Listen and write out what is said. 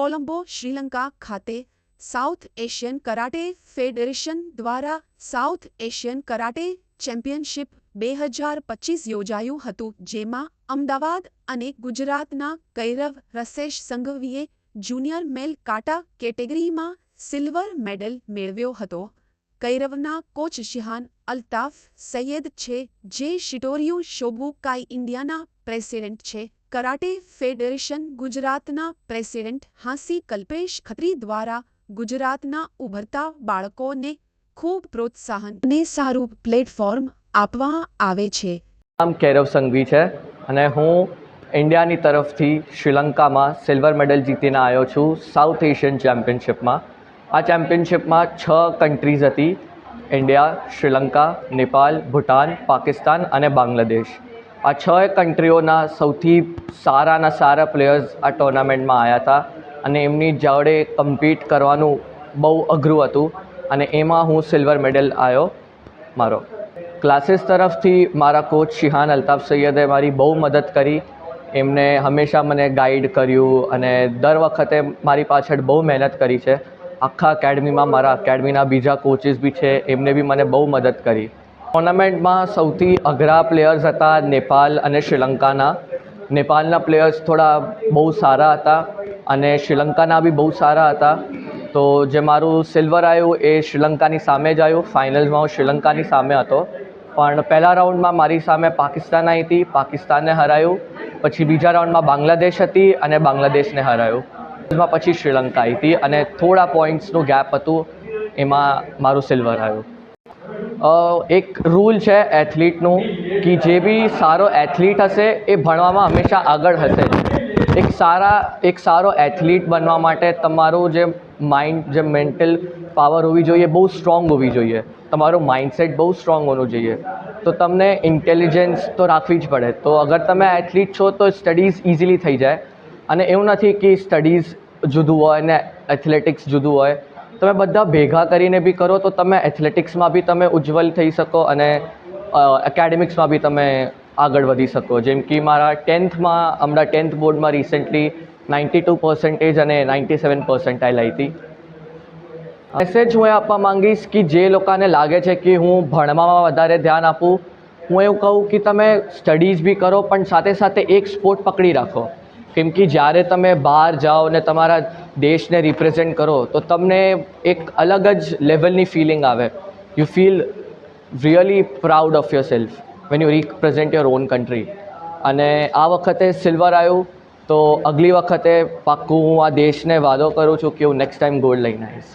કોલંબો, શ્રીલંકા ખાતે south Asian karate federation દ્વારા south Asian karate championship બે હજાર પચીસ યોજાયું હતું, જેમાં અમદાવાદ અને ગુજરાતના કૈરવ રસેશ સંઘવીએ જુનિયર મેલ કાટા કેટેગરીમાં સિલ્વર મેડલ મેળવ્યો હતો. કૈરવના કોચ શિહાન અલ્તાફ સૈયદ છે, જે શિટોરિયુ શોબુકાઈ ઇન્ડિયાના પ્રેસિડેન્ટ છે. કરાટે ફેડરેશન ગુજરાતના પ્રેસિડેન્ટ હાંસી કલ્પેશ ખત્રી દ્વારા ગુજરાતના ઉભરતા બાળકોને ખૂબ પ્રોત્સાહન અને સારું પ્લેટફોર્મ આપવા આવે છે. નામ કૈરવ સંઘવી છે અને હું ઇન્ડિયાની તરફથી શ્રીલંકામાં સિલ્વર મેડલ જીતીને આવ્યો છું સાઉથ એશિયન ચેમ્પિયનશિપમાં. આ ચેમ્પિયનશિપમાં છ કન્ટ્રીઝ હતી. ઇન્ડિયા, શ્રીલંકા નેપાલ ભૂટાન, પાકિસ્તાન અને બાંગ્લાદેશ. આ છ કન્ટ્રીઓના સૌથી સારાના સારા પ્લેયર્સ આ ટુર્નામેન્ટમાં આવ્યા હતા. અને એમની જોડે કમ્પીટ કરવાનું બહુ અઘરું હતું. અને એમાં હું સિલ્વર મેડલ આવ્યો મારો. ક્લાસીસ તરફથી મારા કોચ શિહાન અલ્તાફ સૈયદે મારી બહુ મદદ કરી. એમને હંમેશા મને ગાઈડ કર્યું અને દર વખતે મારી પાછળ બહુ મહેનત કરી છે. આખા એકેડમીમાં મારા એકેડમીના બીજા કોચિસ બી છે. એમને બી મને બહુ મદદ કરી. ટુર્નામેન્ટમાં સૌથી અઘરા પ્લેયર્સ હતા નેપાલ અને શ્રીલંકાના. નેપાલના પ્લેયર્સ થોડા બહુ સારા હતા અને શ્રીલંકાના બી બહુ સારા હતા. તો જે મારું સિલ્વર આવ્યું એ શ્રીલંકાની સામે જ આવ્યું. ફાઇનલ્સમાં હું શ્રીલંકાની સામે હતો. પણ પહેલા રાઉન્ડમાં મારી સામે પાકિસ્તાન આવી હતી. પાકિસ્તાનને હરાયું. પછી બીજા રાઉન્ડમાં બાંગ્લાદેશ હતી અને બાંગ્લાદેશને હરાયું. પછી શ્રીલંકા આવી હતી અને થોડા પોઈન્ટ્સનું ગેપ હતું. એમાં મારું સિલ્વર આવ્યું. એક રૂલ છે એથ્લીટનું કે જે બી સારો એથ્લીટ હશે એ ભણવામાં હંમેશા આગળ હશે. એક સારા, એક સારો એથ્લીટ બનવા માટે તમારું જે માઇન્ડ જે મેન્ટલ પાવર હોવી જોઈએ બહુ સ્ટ્રોંગ હોવી જોઈએ. તમારું માઇન્ડસેટ બહુ સ્ટ્રોંગ હોવું જોઈએ. તો તમને ઇન્ટેલિજન્સ તો રાખવી જ પડે. તો અગર તમે એથ્લીટ છો તો સ્ટડીઝ ઇઝીલી થઈ જાય. અને એવું નથી કે સ્ટડીઝ જુદું હોય ને એથ્લેટિક્સ જુદું હોય. તમે બધા ભેગા કરીને બી કરો તો તમે એથ્લેટિક્સમાં બી તમે ઉજ્જવલ થઈ શકો અને એકેડેમિક્સમાં બી તમે આગળ વધી શકો. જેમ કે મારા ટેન્થમાં, હમણાં ટેન્થ બોર્ડમાં રિસેન્ટલી નાઇન્ટી ટુ પર્સન્ટેજ અને નાઇન્ટી સેવન પર્સન્ટાઇલ આવી હતી. મેસેજ હું એ આપવા માંગીશ કે જે લોકોને લાગે છે કે હું ભણવામાં વધારે ધ્યાન આપું, હું એવું કહું કે તમે સ્ટડીઝ બી કરો, પણ સાથે સાથે એક સ્પોર્ટ પકડી રાખો. કેમ કે જ્યારે તમે બહાર જાઓ ને તમારા દેશને રિપ્રેઝેન્ટ કરો, તો તમને એક અલગ જ લેવલની ફિલિંગ આવે. You feel really proud of yourself when you represent your own country અને આ વખતે સિલ્વર આવ્યું, તો અગલી વખતે પાક્કું હું આ દેશને વાદો કરું છું કે હું નેક્સ્ટ ટાઈમ ગોલ્ડ લઈને આવીશ.